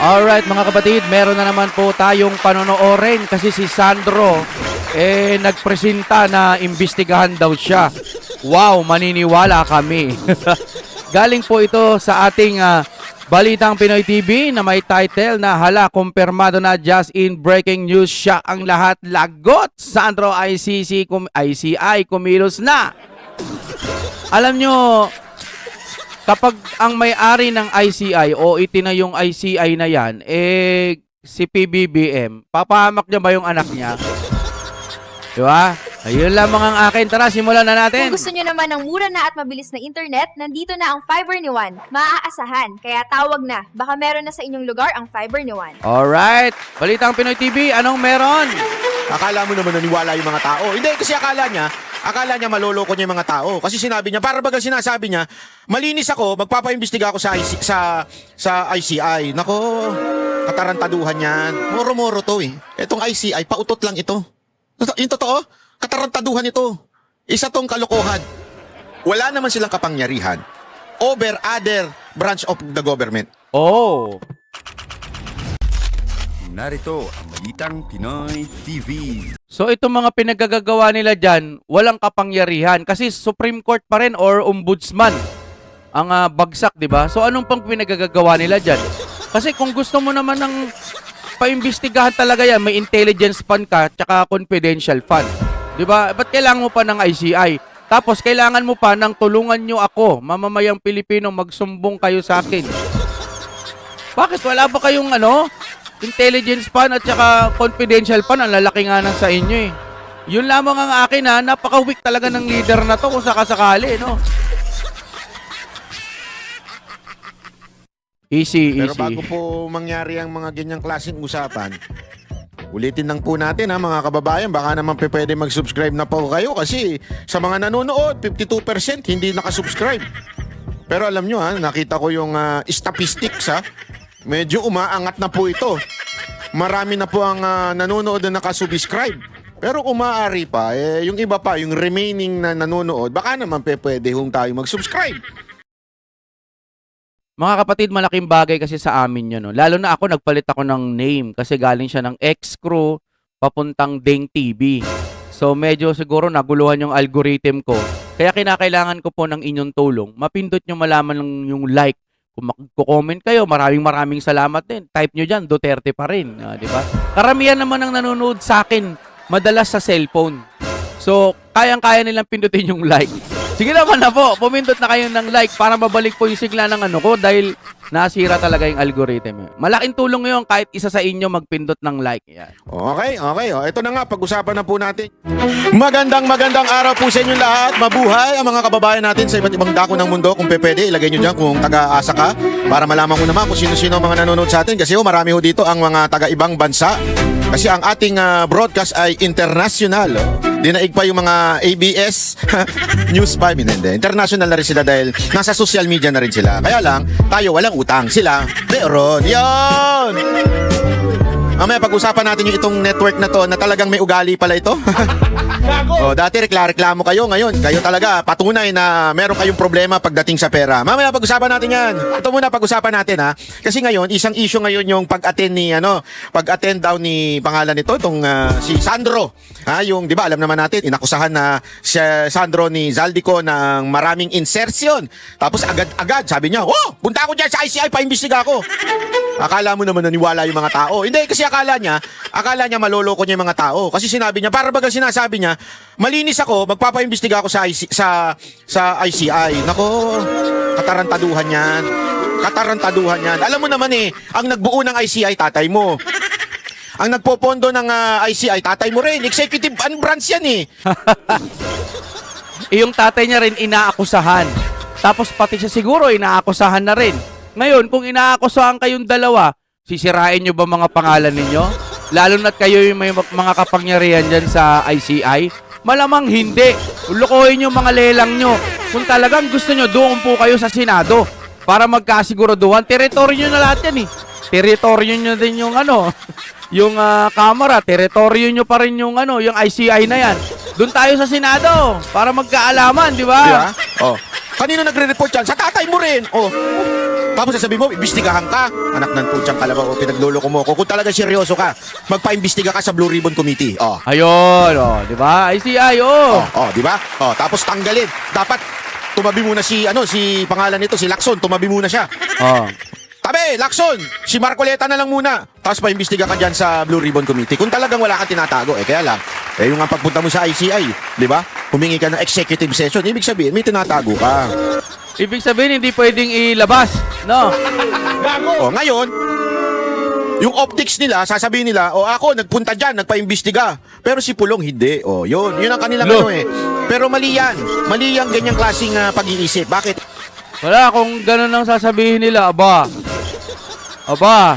Alright mga kapatid, meron na naman po tayong panonoorin kasi si Sandro eh nagpresenta na imbestigahan daw siya. Wow, maniniwala kami. Galing po ito sa ating ah, Balitang Pinoy TV na may title na Hala, kumpirmado na just in breaking news siya ang lahat lagot. Sandro ICC, ICI kumilos na. Alam nyo, kapag ang may-ari ng ICI o itina yung ICI na yan, eh, si PBBM, papahamak niya ba yung anak niya? Di ba? Ayun lamang ang akin. Tara, simulan na natin. Kung gusto nyo naman ng mura na at mabilis na internet, nandito na ang fiber ni Juan. Maaasahan, kaya tawag na. Baka meron na sa inyong lugar ang fiber ni Juan. Alright. Balitang Pinoy TV, anong meron? Akala mo naman naniwala yung mga tao. Hindi, kasi akala niya, akala niya maloloko niya yung mga tao. Kasi sinabi niya, para bagal sinasabi niya, malinis ako, magpapaimbestiga ako sa, IC, sa, sa ICI. Nako, katarantaduhan yan. Moro-moro to eh. Itong ICI, pautot lang ito. Yung totoo, katarantaduhan ito. Isa tong kalokohan. Wala naman silang kapangyarihan over other branch of the government. Oh. Narito ang Balitang Pinoy TV. So itong mga pinagagagawa nila dyan, walang kapangyarihan kasi Supreme Court pa rin or Ombudsman ang ah, bagsak, di ba? So anong pang pinagagagawa nila dyan? Kasi kung gusto mo naman ng paimbestigahan talaga yan, may intelligence fund ka, tsaka confidential fund. Di ba? Ba't kailangan mo pa ng ICI? Tapos kailangan mo pa ng tulungan nyo ako, mamamayang Pilipino, magsumbong kayo sa akin. Bakit wala ba kayong ano? Intelligence fund at saka confidential fund, ang lalaki nga na sa inyo eh. Yun lamang ang akin ha, napaka-weak talaga ng leader na to kung sakasakali, no? Easy, Pero easy. bago po mangyari ang mga ganyang klaseng usapan, ulitin lang po natin ha mga kababayan, baka naman pe pwede mag-subscribe na po kayo kasi sa mga nanonood, 52% hindi nakasubscribe. Pero alam nyo ha, nakita ko yung ah, statistics ha, medyo umaangat na po ito. Marami na po ang ah, nanonood na nakasubscribe. Pero kung maaari pa, eh, yung iba pa, yung remaining na nanonood, baka naman pe pwede hong tayo mag-subscribe. Mga kapatid, malaking bagay kasi sa amin yun. No? Lalo na ako, nagpalit ako ng name kasi galing siya ng ex-crew papuntang Deng TV. So medyo siguro naguluhan yung algorithm ko. Kaya kinakailangan ko po ng inyong tulong. Mapindot nyo malaman lang yung like. Kung magko-comment kayo, maraming maraming salamat din. Type nyo dyan, Duterte pa rin. ah, di ba? Karamihan naman ang nanonood sa akin, madalas sa cellphone. So, kayang-kaya nilang pindutin yung like. Sige naman na po, pumindot na kayo ng like para mabalik po yung sigla ng ano ko dahil nasira talaga yung algorithm. eh. Malaking tulong ngayon kahit isa sa inyo magpindot ng like. Yan. Okay, okay. O, ito na nga, pag-usapan na po natin. Magandang magandang araw po sa inyo lahat. Mabuhay ang mga kababayan natin sa iba't ibang dako ng mundo. Kung pwede, ilagay nyo dyan kung taga-asa ka para malaman ko naman kung sino-sino ang mga nanonood sa atin. Kasi oh, marami ho dito ang mga taga-ibang bansa. Kasi ang ating ah, broadcast ay international. Oh. Dinaig pa yung mga ABS News 5. Hindi, international na rin sila dahil nasa social media na rin sila. Kaya lang, tayo walang utang. Sila, meron. Yon! Mamaya pag-usapan natin yung itong network na to na talagang may ugali pala ito. oh, dati rekla-reklamo kayo ngayon. Kayo talaga patunay na meron kayong problema pagdating sa pera. Mamaya pag-usapan natin 'yan. Ito muna pag-usapan natin ha. Kasi ngayon isang issue ngayon yung pag-attend ni ano, pag-attend daw ni pangalan nito itong ah, si Sandro. Ha, yung 'di ba alam naman natin inakusahan na si Sandro ni Zaldico ng maraming insertion. Tapos agad-agad sabi niya, "Oh, punta ako diyan sa ICI paimbestiga ako." Akala mo naman naniwala yung mga tao. Hindi, kasi akala niya, akala niya maloloko niya yung mga tao. Kasi sinabi niya, para bagal sinasabi niya, malinis ako, magpapaimbestiga ako sa, IC, sa, sa ICI. Nako, katarantaduhan yan. Katarantaduhan yan. Alam mo naman eh, ang nagbuo ng ICI, tatay mo. Ang nagpopondo ng ah, ICI, tatay mo rin. Executive and branch yan eh. Yung tatay niya rin inaakusahan. Tapos pati siya siguro inaakusahan na rin. Ngayon, kung inaakusahan kayong dalawa, sisirain nyo ba mga pangalan ninyo? Lalo na't kayo yung may mga kapangyarihan dyan sa ICI? Malamang hindi. Lukohin yung mga lelang nyo. Kung talagang gusto nyo, doon po kayo sa Senado para magkasiguraduhan. Teritoryo nyo na lahat yan eh. Teritoryo nyo din yung ano, yung ah, kamera, teritoryo nyo pa rin yung ano, yung ICI na yan. Doon tayo sa Senado para magkaalaman, di ba? Di ba? Oh. Kanino nagre-report yan? Sa tatay mo rin. Oh. Tapos sasabihin mo, imbestigahan ka. Anak ng putyang kalabaw, o pinagluloko mo ko. Kung talaga seryoso ka, magpa-imbestiga ka sa Blue Ribbon Committee. Oh. Ayun, oh, di ba? ICI, oh. Oh, oh, di ba? Oh, tapos tanggalin. Dapat tumabi muna si ano, si pangalan nito, si Lacson, tumabi muna siya. Oh. Tabi, Lacson, si Marcoleta na lang muna. Tapos pa-imbestiga ka dyan sa Blue Ribbon Committee. Kung talagang wala kang tinatago, eh kaya lang, eh yung nga pagpunta mo sa ICI, di ba? Humingi ka ng executive session, ibig sabihin, may tinatago ka. Ibig sabihin, hindi pwedeng ilabas, no? O ngayon, yung optics nila, sasabihin nila, o ako, nagpunta dyan, nagpa-imbestiga. Pero si Pulong, hindi. O, yun. Yun ang kanilang Lo. ano eh. Pero mali yan. Mali yung ganyang klaseng ah, pag-iisip. Bakit? Wala, kung ganun ang sasabihin nila, aba. Aba.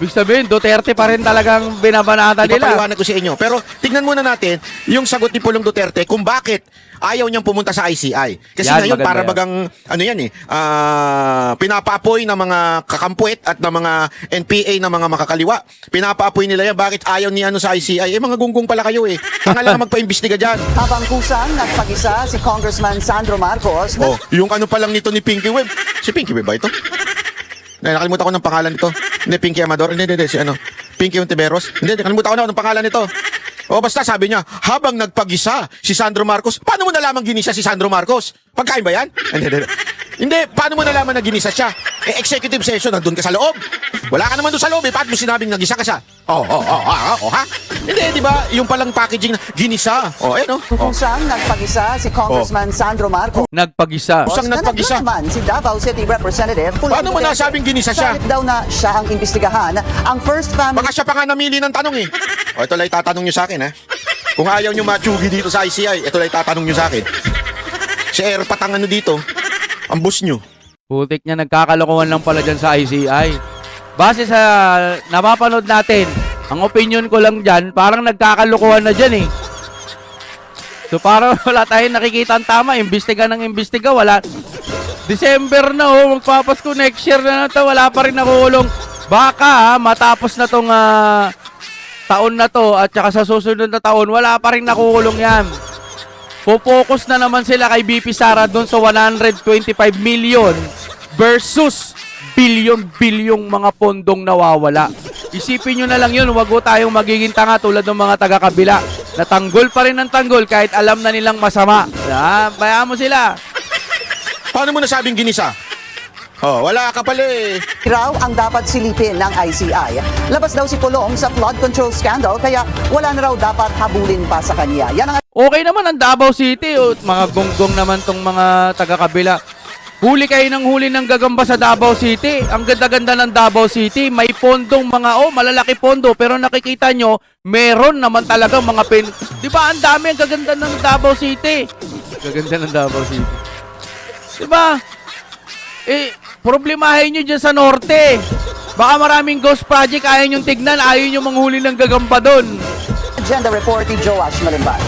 Ibig sabihin, Duterte pa rin talagang binabanata nila. Ipapaliwanag ko sa inyo. Pero tignan muna natin yung sagot ni Pulong Duterte kung bakit ayaw niyang pumunta sa ICI. Kasi Yan, ngayon, para yan. bagang, ano yan eh, ah, pinapaapoy ng mga kakampuet at ng mga NPA ng mga makakaliwa. Pinapaapoy nila yan. Bakit ayaw ni ano sa ICI? Eh, mga gunggong pala kayo eh. Tanga lang magpa-imbestiga dyan. Habang kusang nagpag-isa si Congressman Sandro Marcos Oh, yung ano pa lang nito ni Pinky Web. Si Pinky Web ba ito? Na, nakalimutan ko ng pangalan nito. Hindi, Pinky Amador. Hindi, hindi, hindi. Si ano? Pinky Ontiveros. Hindi, hindi, nakalimutan ko na ng pangalan nito. O basta sabi niya, habang nagpag-isa si Sandro Marcos, paano mo nalaman ginisa si Sandro Marcos? Pagkain ba yan? Hindi, hindi. Hindi, paano mo nalaman na ginisa siya? Eh, executive session, nandun ka sa loob. Wala ka naman doon sa loob eh. Paano mo sinabing nagisa ka siya? Oh, oh, oh, oh, oh, ha? Hindi, di ba? Yung palang packaging na ginisa. Oh, ayun, oh. oh. kusang nagpag-isa si Congressman Sandro Marcos Nagpag-isa. Kusang na nagpag-isa. naman si Davao City Representative Paano mo nasabing ginisa siya? Kahit daw na siya ang imbestigahan ang first family Baka siya pa nga namili ng tanong eh. O ito lang itatanong nyo sa akin ha. Kung ayaw nyo matsugi dito sa ICI, ito lang itatanong nyo sa akin. Si Erpat ang ano dito, ang boss nyo. Putik niya, nagkakalokohan lang pala dyan sa ICI. Base sa napapanood natin, ang opinion ko lang dyan, parang nagkakalokohan na dyan eh. So parang wala tayong nakikita ang tama, imbestiga ng imbestiga, wala. December na oh, magpapasko next year na na to, wala pa rin nakukulong. Baka ha, matapos na tong ah, taon na to at saka sa susunod na taon, wala pa rin nakukulong yan. Focus na naman sila kay BP Sara doon sa 125 million versus bilyon-bilyong mga pondong nawawala. Isipin nyo na lang yun, wag ho tayong magiging tanga tulad ng mga taga-kabila. Natanggol pa rin ng tanggol kahit alam na nilang masama. Ah, bayaan mo sila. Paano mo nasabing ginisa? Oh, wala ka pala eh. raw ang dapat silipin ng ICI. Labas daw si Pulong sa flood control scandal kaya wala na raw dapat habulin pa sa kanya. Yan ang Okay naman ang Davao City. O, mga gonggong naman tong mga taga-kabila. Huli kayo ng huli ng gagamba sa Davao City. Ang ganda-ganda ng Davao City. May pondong mga, oh, malalaki pondo. Pero nakikita nyo, meron naman talaga mga pen... Di ba, ang dami ang gaganda ng Davao City. Gaganda ng Davao City. Di ba? Eh, problemahin nyo dyan sa norte. Baka maraming ghost project ayaw nyo tignan, ayaw nyo manghuli ng gagamba doon. Agenda report ni Joash Malimbal.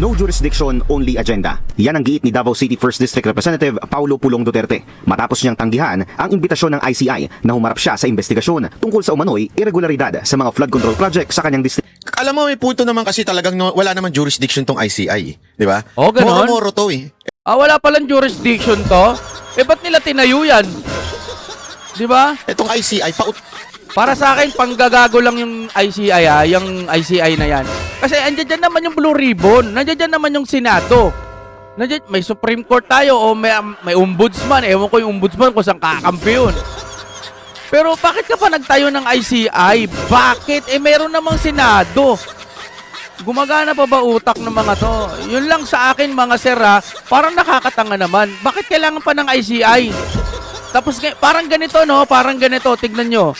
No jurisdiction, only agenda. Yan ang giit ni Davao City 1st District Representative Paulo Pulong Duterte matapos niyang tanggihan ang imbitasyon ng ICI na humarap siya sa investigasyon tungkol sa umano'y irregularidad sa mga flood control project sa kanyang district. Alam mo, may punto naman kasi talagang no, wala naman jurisdiction tong ICI. Di ba? Oh, ganon? Moro-moro to eh. Ah, wala palang jurisdiction to? Eh, ba't nila tinayo yan? Di ba? Itong ICI, paut... Para sa akin, panggagago lang yung ICI ah, yung ICI na yan. Kasi andyan dyan naman yung Blue Ribbon, nandiyan dyan naman yung Senado. Nandiyan, may Supreme Court tayo o may, may ombudsman. Ewan ko yung ombudsman kung saan kakampi yun. Pero bakit ka pa nagtayo ng ICI? Bakit? Eh meron namang Senado. Gumagana pa ba utak ng mga to? Yun lang sa akin mga sir ha, parang nakakatanga naman. Bakit kailangan pa ng ICI? Tapos parang ganito no, parang ganito, tignan nyo.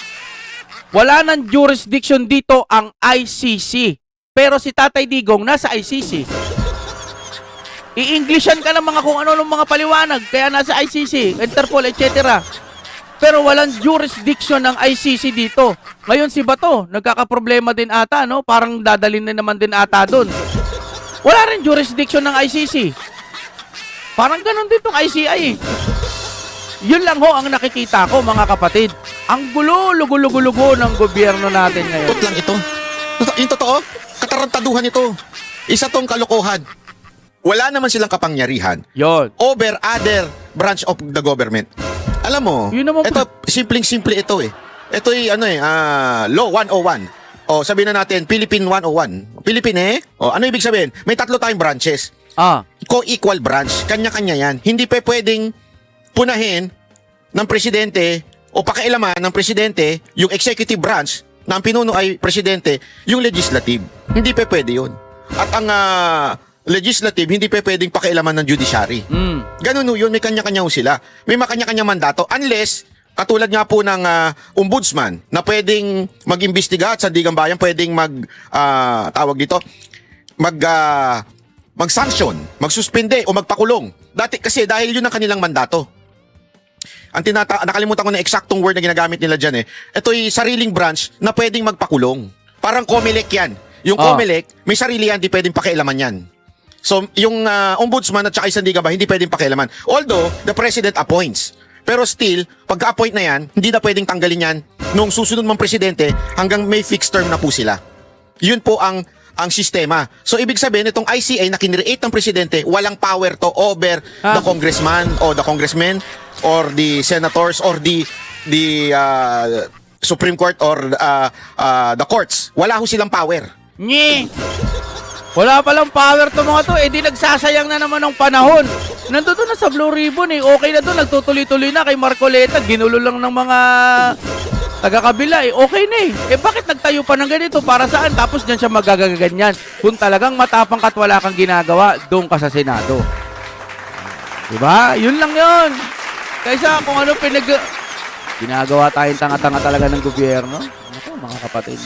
Wala nang jurisdiction dito ang ICC. Pero si Tatay Digong nasa ICC. I-Englishan ka ng mga kung ano ng mga paliwanag, kaya nasa ICC, Interpol, etc. Pero walang jurisdiction ng ICC dito. Ngayon si Bato, nagkakaproblema din ata, no? Parang dadalhin na naman din ata doon. Wala rin jurisdiction ng ICC. Parang ganun din tong ICI. Yun lang ho ang nakikita ko mga kapatid. Ang gulo, lugo-lugo-lugo ng gobyerno natin ngayon. Tot lang ito. Yung totoo, katarantaduhan ito. Isa tong kalokohan. wala naman silang kapangyarihan Yon. over other branch of the government. Alam mo, Yun naman ito, simpleng-simple ito eh. Ito ay ano eh, ah, Law 101. O, sabihin na natin, Philippine 101. Philippine eh? O, ano ibig sabihin? May tatlo tayong branches. Ah, Co-equal branch. Kanya-kanya yan. Hindi pa pwedeng punahin ng presidente o pakialaman ng presidente yung executive branch na ang pinuno ay presidente, yung legislative. Hindi pa pwede yun. At ang ah, legislative, hindi pa pwedeng pakialaman ng judiciary. mm. Ganun yun, may kanya-kanya sila. May makanya-kanya mandato unless katulad nga po ng ah, ombudsman na pwedeng mag-imbestiga at sa Digang Bayan pwedeng mag ah, tawag dito mag ah, mag-sanction, magsuspende o magpakulong. Dati kasi dahil yun ang kanilang mandato. Ang tinata nakalimutan ko na eksaktong word na ginagamit nila diyan eh. Ito'y sariling branch na pwedeng magpakulong. Parang COMELEC yan. Yung. COMELEC, may sarili yan, di pwedeng pakialaman yan. So, yung ah, ombudsman at saka isang ba, hindi pwedeng pakialaman. Although, the president appoints. Pero still, pagka-appoint na yan, hindi na pwedeng tanggalin yan nung susunod mang presidente hanggang may fixed term na po sila. Yun po ang ang sistema. So ibig sabihin itong ICA na kinreate ng presidente, walang power to over Ah. the congressman or the congressmen or the senators or the the uh, Supreme Court or uh, uh, the courts. Wala ho silang power. Nye! Wala palang power to mga to. Eh di nagsasayang na naman ng panahon. Nandito na sa Blue Ribbon eh. Okay na to. Nagtutuloy-tuloy na kay Marcoleta. Ginulo lang ng mga taga-kabila eh. Okay na eh. Eh bakit nagtayo pa ng ganito? Para saan? Tapos dyan siya magagaganyan. Kung talagang matapang ka at wala kang ginagawa, doon ka sa Senado. Diba? Yun lang yun. Kaysa kung ano pinag... Ginagawa tayong tanga-tanga talaga ng gobyerno. Ako, mga kapatid.